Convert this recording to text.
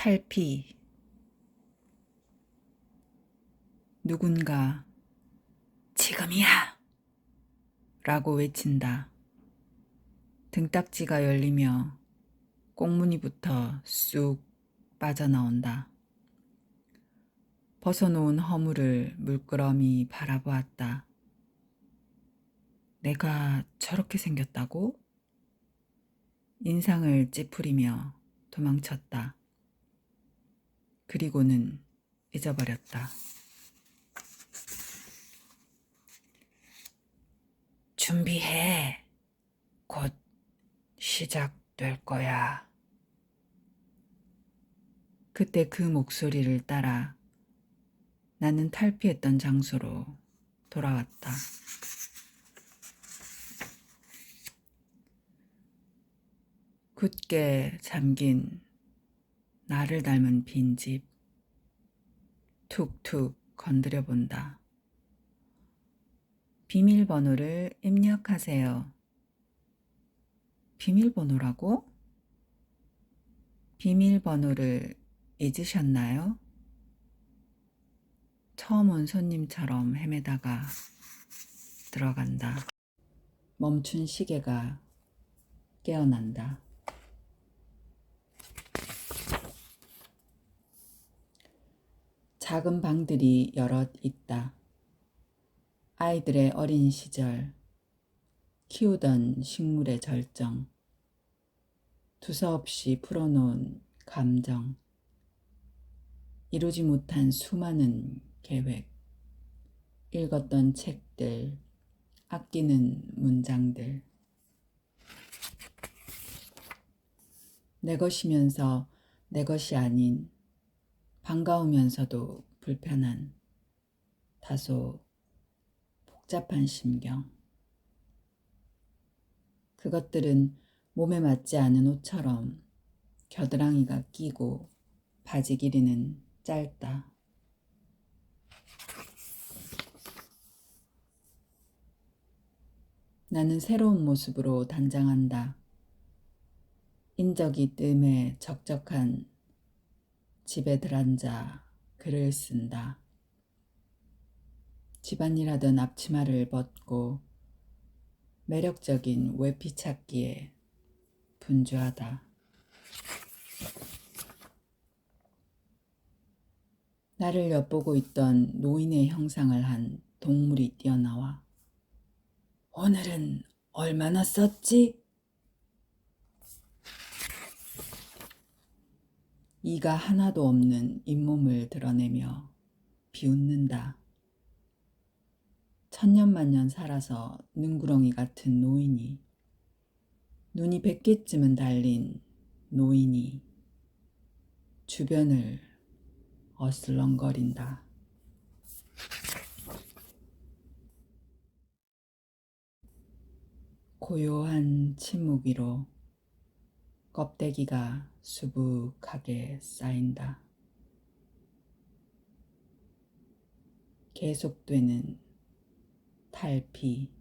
탈피. 누군가 지금이야! 라고 외친다. 등딱지가 열리며 꽁무니부터 쑥 빠져나온다. 벗어놓은 허물을 물끄러미 바라보았다. 내가 저렇게 생겼다고? 인상을 찌푸리며 도망쳤다. 그리고는 잊어버렸다. 준비해. 곧 시작될 거야. 그때 그 목소리를 따라 나는 탈피했던 장소로 돌아왔다. 굳게 잠긴 나를 닮은 빈집 툭툭 건드려 본다. 비밀번호를 입력하세요. 비밀번호라고? 비밀번호를 잊으셨나요? 처음 온 손님처럼 헤매다가 들어간다. 멈춘 시계가 깨어난다. 작은 방들이 여럿 있다. 아이들의 어린 시절, 키우던 식물의 절정, 두서없이 풀어놓은 감정, 이루지 못한 수많은 계획, 읽었던 책들, 아끼는 문장들. 내 것이면서 내 것이 아닌 반가우면서도 불편한 다소 복잡한 심경. 그것들은 몸에 맞지 않은 옷처럼 겨드랑이가 끼고 바지 길이는 짧다. 나는 새로운 모습으로 단장한다. 인적이 뜸에 적적한 집에 들앉아 글을 쓴다. 집안일하던 앞치마를 벗고 매력적인 외피 찾기에 분주하다. 나를 엿보고 있던 노인의 형상을 한 동물이 뛰어나와 오늘은 얼마나 썼지? 이가 하나도 없는 잇몸을 드러내며 비웃는다. 천년만년 살아서 능구렁이 같은 노인이 눈이 백 개쯤은 달린 노인이 주변을 어슬렁거린다. 고요한 침묵 위로 껍데기가 수북하게 쌓인다. 계속되는 탈피.